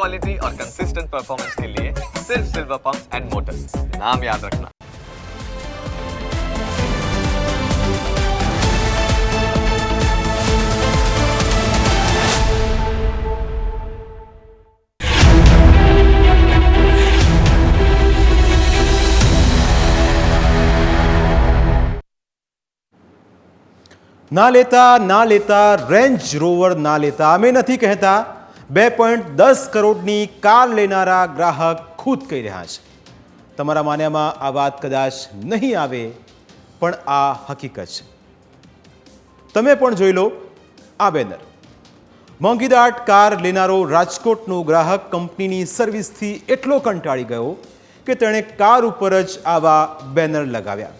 Quality और consistent performance के लिए सिर्फ सिल्वर पंप्स एंड मोटर्स नाम याद रखना ના લેતા ના લેતા રેન્જ રોવર ના લેતા અમે નથી કહેતા બે પોઈન્ટ દસ કરોડની કાર લેનારા ગ્રાહક ખુદ કહી રહ્યા છે. તમારા માન્યામાં આ વાત કદાચ નહીં આવે, પણ આ હકીકત છે. તમે પણ જોઈ લો આ બેનર. મોંઘીદાટ કાર લેનારો રાજકોટનો ગ્રાહક કંપનીની સર્વિસથી એટલો કંટાળી ગયો કે તેણે કાર ઉપર જ આવા બેનર લગાવ્યા.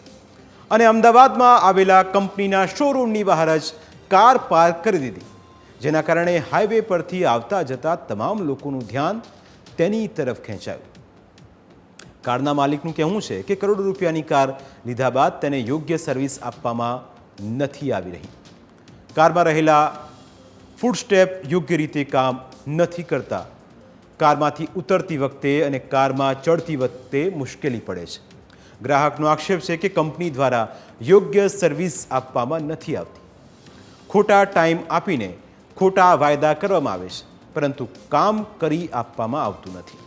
અને અમદાવાદમાં આવેલા કંપનીના શોરૂમની બહાર જ કાર પાર્ક કરી દીધી. જેના કારણે હાઈવે પરથી આવતા જતા તમામ લોકોનું ધ્યાન તેની તરફ ખેંચાયું. કારના માલિકનું કહેવું છે કે કરોડો રૂપિયાની કાર લીધા બાદ તેને યોગ્ય સર્વિસ આપવામાં નથી આવી રહી. કારમાં રહેલા ફૂડ સ્ટેપ યોગ્ય રીતે કામ નથી કરતા. કારમાંથી ઉતરતી વખતે અને કારમાં ચડતી વખતે મુશ્કેલી પડે છે. ગ્રાહકનો આક્ષેપ છે કે કંપની દ્વારા યોગ્ય સર્વિસ આપવામાં નથી આવતી. ખોટા ટાઈમ આપીને ખોટા વાયદા કરવામાં આવે છે, પરંતુ કામ કરી આપવામાં આવતું નથી.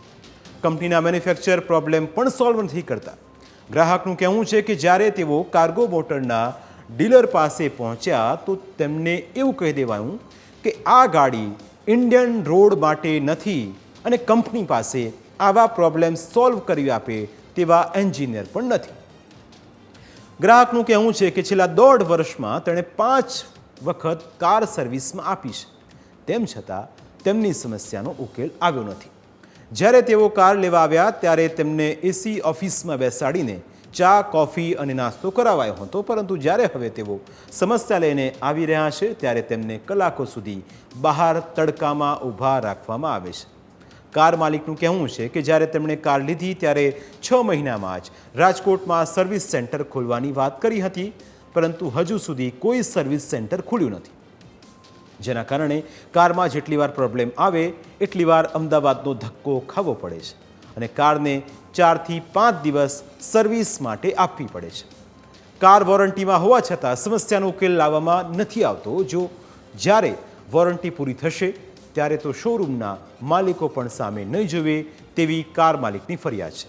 કંપનીના મેન્યુફેક્ચર પ્રોબ્લેમ પણ સોલ્વ નથી કરતા. ગ્રાહકનું કહેવું છે કે જ્યારે તેઓ કાર્ગો મોટરના ડીલર પાસે પહોંચ્યા, તો તેમને એવું કહી દેવાયું કે આ ગાડી ઇન્ડિયન રોડ માટે નથી અને કંપની પાસે આવા પ્રોબ્લેમ સોલ્વ કરી આપે તેવા એન્જિનિયર પણ નથી. ગ્રાહકનું કહેવું છે કે છેલ્લા દોઢ વર્ષમાં તેણે પાંચ વખત કાર સર્વિસમાં આપી છે તેમ છતાં, તેમની સમસ્યાનો ઉકેલ આવ્યો નથી. જ્યારે તેઓ કાર લેવા આવ્યા, ત્યારે તેમને એસી ઓફિસમાં બેસાડીને ચા, કોફી અને નાસ્તો કરાવાયો હતો. પરંતુ જ્યારે હવે તેઓ સમસ્યા લઈને આવી રહ્યા છે, ત્યારે તેમને કલાકો સુધી બહાર તડકામાં ઊભા રાખવામાં આવે છે. કાર માલિકનું કહેવું છે કે જ્યારે તેમણે કાર લીધી, ત્યારે છ મહિનામાં જ રાજકોટમાં સર્વિસ સેન્ટર ખોલવાની વાત કરી હતી. પરંતુ હજુ સુધી કોઈ સર્વિસ સેન્ટર ખુલ્યું નથી. જેના કારણે કારમાં જેટલી વાર પ્રોબ્લેમ આવે, એટલી વાર અમદાવાદનો ધક્કો ખાવો પડે છે અને કારને ચારથી પાંચ દિવસ સર્વિસ માટે આપવી પડે છે. કાર વોરંટીમાં હોવા છતાં સમસ્યાનો ઉકેલ લાવવામાં નથી આવતો. જો જ્યારે વોરંટી પૂરી થશે, ત્યારે તો શોરૂમના માલિકો પણ સામે નહીં જોવે તેવી કાર માલિકની ફરિયાદ છે.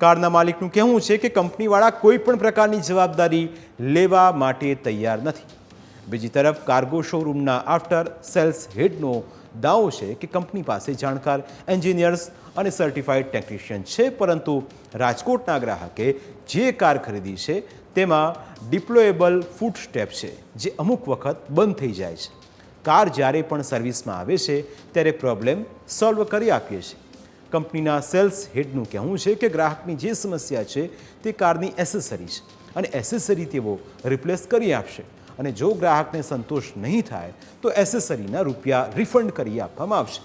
કારના માલિકનું કહેવું છે કે કંપનીવાળા કોઈ પણ પ્રકારની જવાબદારી લેવા માટે તૈયાર નથી. બીજી તરફ, કાર્ગો શોરૂમના આફ્ટર સેલ્સ હેડનો દાવો છે કે કંપની પાસે જાણકાર, એન્જિનિયર્સ અને સર્ટિફાઈડ ટેકનિશિયન છે, પરંતુ રાજકોટના ગ્રાહકે જે કાર ખરીદી છે તેમાં ડિપ્લોએબલ ફૂટ સ્ટેપ છે, જે અમુક વખત બંધ થઈ જાય છે. કાર જ્યારે પણ સર્વિસમાં આવે છે, ત્યારે પ્રોબ્લેમ સોલ્વ કરી આપીએ છીએ. કંપનીના સેલ્સ હેડનું કહેવું છે કે ગ્રાહકની જે સમસ્યા છે તે કારની એસેસરી છે. અને એસેસરી તેઓ રિપ્લેસ કરી આપશે. અને જો ગ્રાહકને સંતોષ નહીં થાય, તો એસેસરીના રૂપિયા રિફંડ કરી આપવામાં આવશે.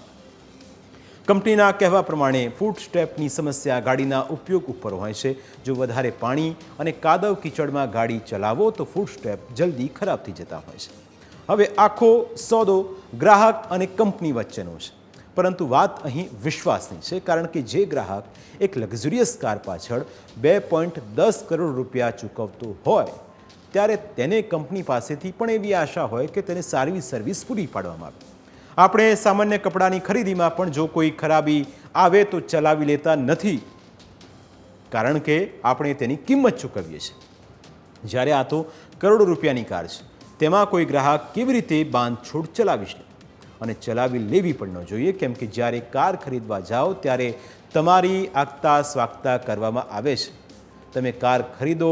કંપનીના કહેવા પ્રમાણે ફૂટ સ્ટેપની સમસ્યા ગાડીના ઉપયોગ ઉપર હોય છે. જો વધારે પાણી અને કાદવ કીચડમાં ગાડી ચલાવો, તો ફૂટ સ્ટેપ જલ્દી ખરાબ થઈ જતા હોય છે. હવે આખો સોદો ગ્રાહક અને કંપની વચ્ચેનો છે. પરંતુ વાત અહીં વિશ્વાસની છે, કારણ કે જે ગ્રાહક એક લક્ઝુરિયસ કાર પાછળ બે પોઈન્ટ દસ કરોડ રૂપિયા ચૂકવતો હોય, ત્યારે તેને કંપની પાસેથી પણ એવી આશા હોય કે તેને સારી સર્વિસ પૂરી પાડવામાં આવે. આપણે સામાન્ય કપડાની ખરીદીમાં પણ જો કોઈ ખરાબી આવે તો ચલાવી લેતા નથી, કારણ કે આપણે તેની કિંમત ચૂકવીએ છીએ. જ્યારે આ તો કરોડો રૂપિયાની કાર છે, તેમાં કોઈ ગ્રાહક કેવી રીતે બાંધછોડ ચલાવી શકે? અને ચલાવી લેવી પણ ન જોઈએ. કેમ કે જ્યારે કાર ખરીદવા જાઓ ત્યારે તમારી આગતા સ્વાગતા કરવામાં આવે છે. તમે કાર ખરીદો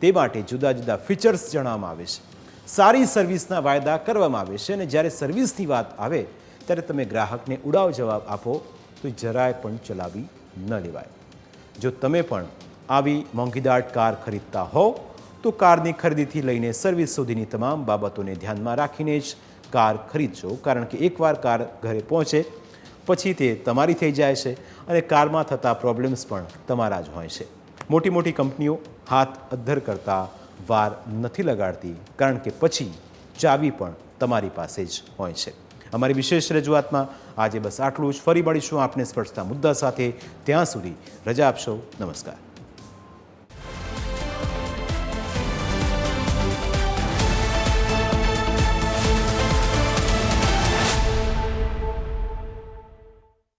તે માટે જુદા જુદા ફીચર્સ જણાવવામાં આવે છે. સારી સર્વિસના વાયદા કરવામાં આવે છે અને જ્યારે સર્વિસની વાત આવે ત્યારે તમે ગ્રાહકને ઉડાવ જવાબ આપો તો જરાય પણ ચલાવી ન લેવાય. જો તમે પણ આવી મોંઘીદાટ કાર ખરીદતા હો તો કારની ખરીદીથી લઈને સર્વિસ સુધીની તમામ બાબતોને ધ્યાનમાં રાખીને જ કાર ખરીદજો કારણ કે એકવાર કાર ઘરે પહોંચે, પછી તે તમારી થઈ જાય છે અને કારમાં થતા પ્રોબ્લેમ્સ પણ તમારા જ હોય છે. મોટી મોટી કંપનીઓ હાથ અદ્ધર કરતા વાર નથી લગાડતી, કારણ કે પછી ચાવી પણ તમારી પાસે જ હોય છે. અમારી વિશેષ રજૂઆતમાં આજે બસ આટલું જ. ફરી મળીશું આપને સ્પર્શતા મુદ્દા સાથે. ત્યાં સુધી રજા આપશો. નમસ્કાર.